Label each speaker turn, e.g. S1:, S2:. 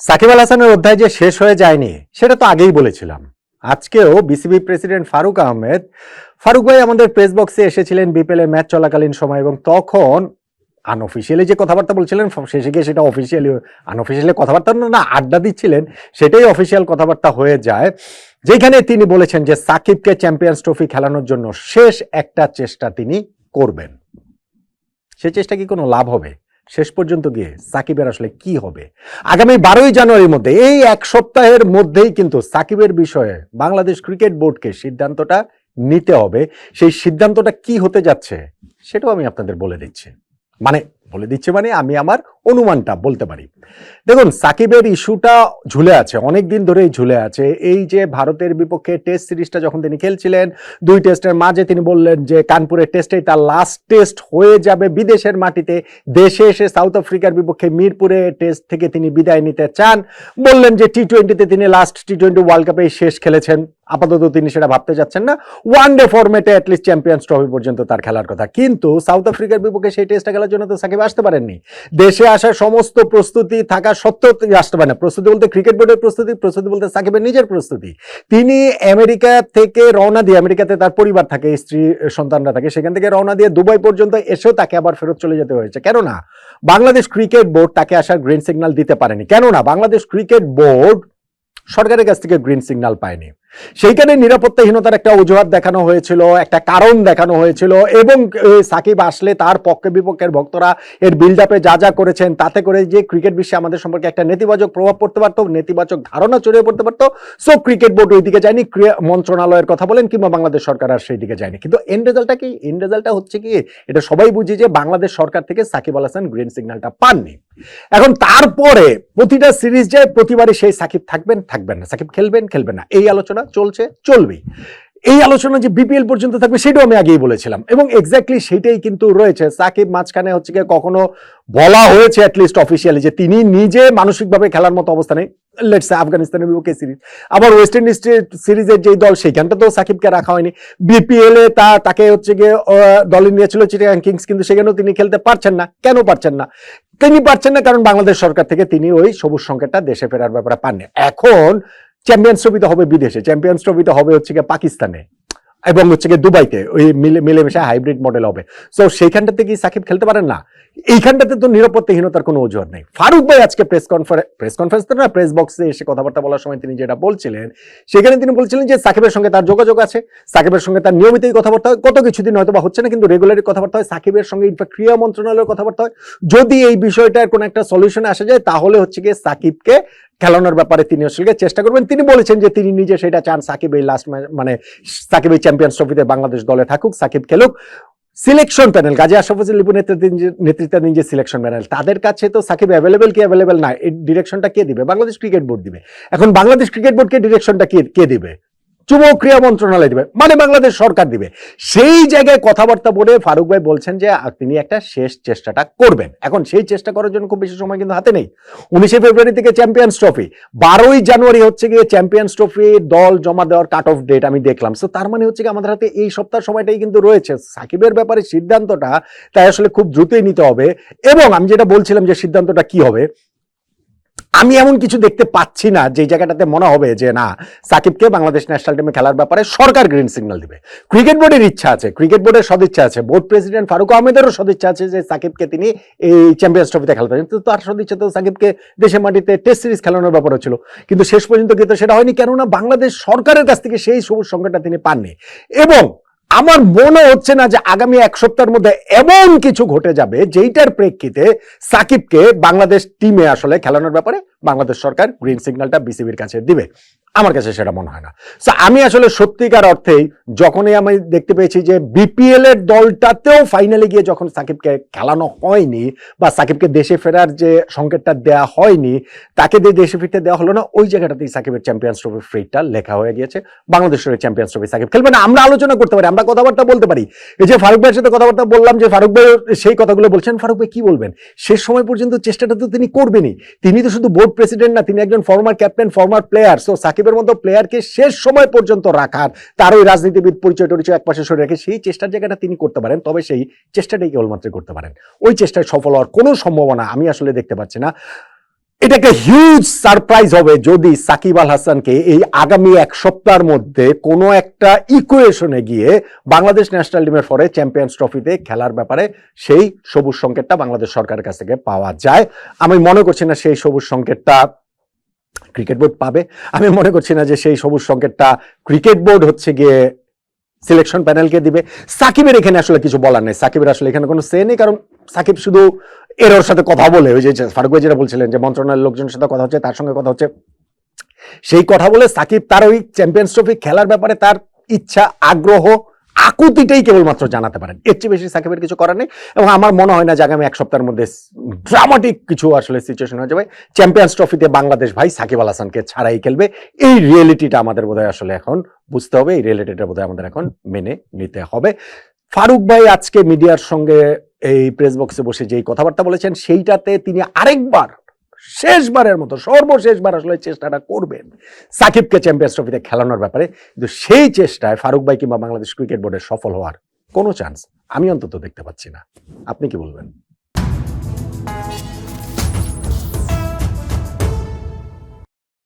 S1: সাকিব আল হাসানের অধ্যায় যে শেষ হয়ে যায়নি, সেটা তো আগেই বলেছিলাম। আজকেও বিসিবি প্রেসিডেন্ট ফারুক আহমেদ, ফারুক ভাই আমাদের প্রেস বক্সে এসেছিলেন বিপিএল ম্যাচ চলাকালীন সময় এবং তখন আনঅফিসিয়ালি যে কথাবার্তা বলছিলেন শেষে গিয়ে সেটা অফিসিয়ালি আনঅফিসিয়ালি কথাবার্তা না আড্ডা দিচ্ছিলেন, সেটাই অফিসিয়াল কথাবার্তা হয়ে যায়। যেখানে তিনি বলেছেন যে সাকিবকে চ্যাম্পিয়ন্স ট্রফি খেলানোর জন্য শেষ একটা চেষ্টা তিনি করবেন। সে চেষ্টা কি কোনো লাভ হবে? শেষ পর্যন্ত গিয়ে সাকিবের আসলে কি হবে? আগামী বারোই জানুয়ারির মধ্যে, এই এক সপ্তাহের মধ্যেই কিন্তু সাকিবের বিষয়ে বাংলাদেশ ক্রিকেট বোর্ডকে সিদ্ধান্তটা নিতে হবে। সেই সিদ্ধান্তটা কি হতে যাচ্ছে, সেটাও আমি আপনাদের বলে দিচ্ছি। মানে বলে দিচ্ছি মানে আমি আমার অনুমানটা বলতে পারি। দেখুন, সাকিবের ইস্যুটা ঝুলে আছে অনেক দিন ধরেই ঝুলে আছে। এই যে ভারতের বিপক্ষে টেস্ট সিরিজটা যখন তিনি খেলছিলেন, দুই টেস্টের মাঝে তিনি বললেন যে কানপুরের টেস্টেই তার লাস্ট টেস্ট হয়ে যাবে বিদেশের মাটিতে। দেশে এসে সাউথ আফ্রিকার বিপক্ষে মিরপুরে টেস্ট থেকে তিনি বিদায় নিতে চান। বললেন যে টি টোয়েন্টিতে তিনি লাস্ট টি টোয়েন্টি ওয়ার্ল্ড কাপে শেষ খেলেছেন। আপাতত তিনি সেটা ভাবতে যাচ্ছেন না। ওয়ান ডে ফরম্যাটে অ্যাটলিস্ট চ্যাম্পিয়ন্স ট্রফি পর্যন্ত তার খেলার কথা। কিন্তু সাউথ আফ্রিকার বিপক্ষে সেই টেস্টটা খেলার জন্য তো সাকিব আসতে পারেননি। দেশে আসার সমস্ত প্রস্তুতি থাকা সত্ত্বেও তিনি আসতে পারেন প্রস্তুতি বলতে ক্রিকেট বোর্ডের প্রস্তুতি প্রস্তুতি বলতে সাকিবের নিজের প্রস্তুতি। তিনি আমেরিকা থেকে রওনা দিয়ে, আমেরিকাতে তার পরিবার থাকে, স্ত্রী, সন্তানরা থাকে, সেখান থেকে রওনা দিয়ে দুবাই পর্যন্ত এসেও তাকে আবার ফেরত চলে যেতে হয়েছে। কেননা, বাংলাদেশ ক্রিকেট বোর্ড তাকে আসার গ্রিন সিগন্যাল দিতে পারেনি। কেননা, বাংলাদেশ ক্রিকেট বোর্ড সরকারের কাছ থেকে গ্রিন সিগন্যাল পায়নি। সেইখানে নিরাপত্তাহীনতার একটা অজুহাত দেখানো হয়েছিল, একটা কারণ দেখানো হয়েছিল এবং সাকিব আসলে তার পক্ষে বিপক্ষের ভক্তরা এর বিল্ড আপে যা যা করেছেন তাতে করে যে ক্রিকেট বিশ্বে আমাদের সম্পর্কে একটা নেতিবাচক প্রভাব পড়তে পারতো, নেতিবাচক ধারণা ছড়িয়ে পড়তে পারতো। সো ক্রিকেট বোর্ড ওই দিকে যায়নি ক্রিয়া মন্ত্রণালয়ের কথা বলেন কিংবা বাংলাদেশ সরকার আর সেই দিকে যায়নি। কিন্তু এন্ড রেজাল্টটা কি? এন্ড রেজাল্টটা হচ্ছে কি? এটা সবাই বুঝি যে বাংলাদেশ সরকার থেকে সাকিব আল হাসান গ্রিন সিগন্যালটা পাননি। এখন তারপরে প্রতিটা সিরিজ যায় প্রতিবারই সেই সাকিব থাকবেন থাকবেন না। সাকিব খেলবেন খেলবেন না। এই আলোচনা চলছে, চলবেই। এই আলোচনা যে বিপিএল পর্যন্ত থাকবে, সেটাও আমি আগেই বলেছিলাম। এবং এক্স্যাক্টলি সেটাই কিন্তু রয়েছে। সাকিব মাঝখানে হচ্ছে গিয়ে কখনো বলা হয়েছে অ্যাটলিস্ট অফিসিয়ালি যে তিনি নিজে মানসিকভাবে খেলার মতো অবস্থানে লেটস আফগানিস্তানের বিপক্ষে সিরিজ আবার ওয়েস্ট ইন্ডিজ সিরিজের যেই দল সেইখানটা তো সাকিবকে রাখা হয়নি। বিপিএল এ তা, তাকে হচ্ছে গিয়ে দলে নিয়েছিল চিটাগাং কিংস কিন্তু সেখানেও তিনি খেলতে পারছেন না। কেন পারছেন না? তিনি পারছেন না কারণ বাংলাদেশ সরকার থেকে তিনি ওই সবুজ সংকেতটা দেশে ফেরার ব্যাপারে পাননি। এখন চ্যাম্পিয়ন্স ট্রফিতে হবে বিদেশে চ্যাম্পিয়ন্স ট্রফিতে হবে হচ্ছে পাকিস্তানে। এবং হচ্ছে গিয়ে দুবাইতে ওই মিলে মিলেমিশে হাইব্রিড মডেল হবে। সো সেইখানটাতে কি সাকিব খেলতে পারেন? না। এইখানটাতে তো নিরাপত্তাহীনতার কোনো অজুহাত নেই। ফারুক ভাই আজকে প্রেস কনফারেন্স প্রেস কনফারেন্স তো না প্রেস বক্সে এসে কথাবার্তা বলার সময় তিনি যেটা বলছিলেন, সেখানে তিনি বলছিলেন যে সাকিবের সঙ্গে তার যোগাযোগ আছে, সাকিবের সঙ্গে তার নিয়মিতই কথাবার্তা হয়। কত কিছুদিন হয়তো বা হচ্ছে না, কিন্তু রেগুলারই কথাবার্তা হয়। সাকিবের সঙ্গে ইনফ্যাক্ট ক্রিয়া মন্ত্রণালয়ের কথাবার্তা হয়। যদি এই বিষয়টার কোনো একটা সলিউশনে আসা যায়, তাহলে হচ্ছে গিয়ে সাকিবকে খেলানোর ব্যাপারে তিনি আসলে চেষ্টা করবেন। তিনি বলেছেন যে তিনি নিজে সেটা চান সাকিব এই লাস্ট মানে সাকিব এই চ্যাম্পিয়ন্স ট্রফিতে বাংলাদেশ দলে থাকুক, সাকিব খেলুক। সিলেকশন প্যানেল গাজী আশরাফ হোসেন লিপু নেতৃত্বাধীন যে সিলেকশন প্যানেল তাদের কাছে তো সাকিব অ্যাভেলেবেল কি অ্যাভেলেবেল না? এই ডিরেকশনটা কে দিবে? বাংলাদেশ ক্রিকেট বোর্ড দিবে। এখন বাংলাদেশ ক্রিকেট বোর্ডকে ডিরেকশনটা কে কে দিবে? যুব ক্রীড়া মন্ত্রণালয় দিবে মানে বাংলাদেশ সরকার দিবে। সেই জায়গায় কথাবার্তা বলে ফারুক ভাই বলছেন যে তিনি একটা শেষ চেষ্টাটা করবেন। এখন সেই চেষ্টা করার জন্য খুব বেশি সময় কিন্তু হাতে নেই। উনিশে ফেব্রুয়ারি থেকে চ্যাম্পিয়ন্স ট্রফি বারোই জানুয়ারি হচ্ছে গিয়ে চ্যাম্পিয়ন্স ট্রফি দল জমা দেওয়ার কাট অফ ডেট আমি দেখলাম। সো তার মানে হচ্ছে কি, আমাদের হাতে এই সপ্তাহ সময়টাই কিন্তু রয়েছে। সাকিবের ব্যাপারে সিদ্ধান্তটা তাই আসলে খুব দ্রুতই নিতে হবে। এবং আমি যেটা বলছিলাম যে, সিদ্ধান্তটা কি হবে আমি এমন কিছু দেখতে পাচ্ছি না যে জায়গাটাতে মনে হবে যে না, সাকিবকে বাংলাদেশ ন্যাশনাল টিমে খেলার ব্যাপারে সরকার গ্রিন সিগন্যাল দিবে। ক্রিকেট বোর্ডের ইচ্ছা আছে ক্রিকেট বোর্ডের সদিচ্ছা আছে বোর্ড প্রেসিডেন্ট ফারুক আহমেদেরও সদিচ্ছা আছে যে সাকিবকে তিনি এই চ্যাম্পিয়ন্স ট্রফিতে খেলাতে কিন্তু তার সদিচ্ছা তো সাকিবকে দেশের মাটিতে টেস্ট সিরিজ খেলানোর ব্যাপার ছিল। কিন্তু শেষ পর্যন্ত কিন্তু সেটা হয়নি, কেননা বাংলাদেশ সরকারের কাছ থেকে সেই সবুজ সংখ্যাটা তিনি পাননি। এবং আমার মনে হচ্ছে না যে আগামী এক সপ্তাহের মধ্যে এমন কিছু ঘটে যাবে যেইটার প্রেক্ষিতে সাকিবকে বাংলাদেশ টিমে আসলে খেলানোর ব্যাপারে বাংলাদেশ সরকার গ্রিন সিগন্যালটা বিসিবির কাছে দিবে। আমার কাছে সেটা মনে হয় না। So, আমি আসলে সত্যিকার অর্থেই যখনই আমি দেখতে পেয়েছি যে বিপিএল এর দলটাতেও ফাইনালে গিয়ে যখন সাকিবকে খেলানো হয়নি বা সাকিবকে দেশে ফেরার যে সংকেতটা দেওয়া হয়নি তাকে দিয়ে দেশে ফিরতে দেওয়া হলো না ওই জায়গাটাতেই সাকিবের চ্যাম্পিয়ন্স ট্রফি ফ্রিটা লেখা হয়ে গিয়েছে। বাংলাদেশের চ্যাম্পিয়ন্স ট্রফি সাকিব খেলবে না আমরা আলোচনা করতে পারি আমরা কথাবার্তা বলতে পারি। এই যে ফারুক ভাইয়ের সাথে কথাবার্তা বললাম যে ফারুক ভাই সেই কথাগুলো বলছেন ফারুক ভাই কি বলবেন? শেষ সময় পর্যন্ত চেষ্টাটা তো তিনি করবেনই। তিনি তো শুধু বোর্ড প্রেসিডেন্ট না তিনি একজন former captain former player so সাকিবের মতো প্লেয়ারকে শেষ সময় পর্যন্ত রাখার, তার ওই রাজনীতিবিদ পরিচয় টরিচয় এক পাশে সরে রেখে সেই চেষ্টার জায়গাটা তিনি করতে পারেন, তবে সেই চেষ্টাটাই কেবলমাত্র করতে পারেন। ওই চেষ্টায় সফল হওয়ার কোনো সম্ভাবনা আমি আসলে দেখতে পাচ্ছি না। এটা একটা হিউজ সারপ্রাইজ হবে যদি সাকিব আল হাসানকে এই আগামী এক সপ্তাহের মধ্যে কোনো একটা ইকুয়েশনে গিয়ে বাংলাদেশ ন্যাশনাল টিমের ফরে চ্যাম্পিয়ন্স ট্রফিতে খেলার ব্যাপারে সেই সবুজ সংকেতটা বাংলাদেশ সরকারের কাছ থেকে পাওয়া যায়। আমি মনে করছি না সেই সবুজ সংকেতটা ক্রিকেট বোর্ড পাবে। আমি মনে করছি না যে সেই সবুজ সংকেতটা ক্রিকেট বোর্ড হচ্ছে গিয়ে সিলেকশন প্যানেলকে দিবে। সাকিবের এখানে আসলে কিছু বলার নেই। সাকিবের আসলে এখানে কোনো সে নেই, কারণ সাকিব শুধু এর সাথে কথা বলে। ওই যে যে ফারুক ভাই যেটা বলছিলেন যে মন্ত্রণালয়ের লোকজনের সাথে কথা হচ্ছে, তার সঙ্গে কথা হচ্ছে। সেই কথা বলে সাকিব তার ওই চ্যাম্পিয়ন্স ট্রফি খেলার ব্যাপারে তার ইচ্ছা, আগ্রহ আকুতিটাই কেবলমাত্র জানাতে পারেন। এর চেয়ে বেশি সাকিবের কিছু করার নেই এবং আমার মনে হয় না যে আগামী এক সপ্তাহের মধ্যে ড্রামাটিক কিছু আসলে সিচুয়েশন হয়ে যাবে। চ্যাম্পিয়ন্স ট্রফিতে বাংলাদেশ ভাই সাকিব আল হাসানকে ছাড়াই খেলবে। এই রিয়েলিটিটা আমাদের বোধহয় আসলে এখন বুঝতে হবে। এই রিয়েলিটিটা বোধহয় আমাদের এখন মেনে নিতে হবে। ফারুক ভাই আজকে মিডিয়ার সঙ্গে এই প্রেস বক্সে বসে যেই কথাবার্তা বলেছেন, সেইটাতে তিনি আরেকবার শেষবারের মতো, সর্বশেষবার আসলে চেষ্টাটা করবেন। সাকিবকে চ্যাম্পিয়ন্স ট্রফিতে খেলানোর ব্যাপারে, কিন্তু সেই চেষ্টায় ফারুক ভাই কিংবা বাংলাদেশ ক্রিকেট বোর্ডের সফল হওয়ার কোনো চান্স আমি অন্তত দেখতে পাচ্ছি না। আপনি কি বলবেন?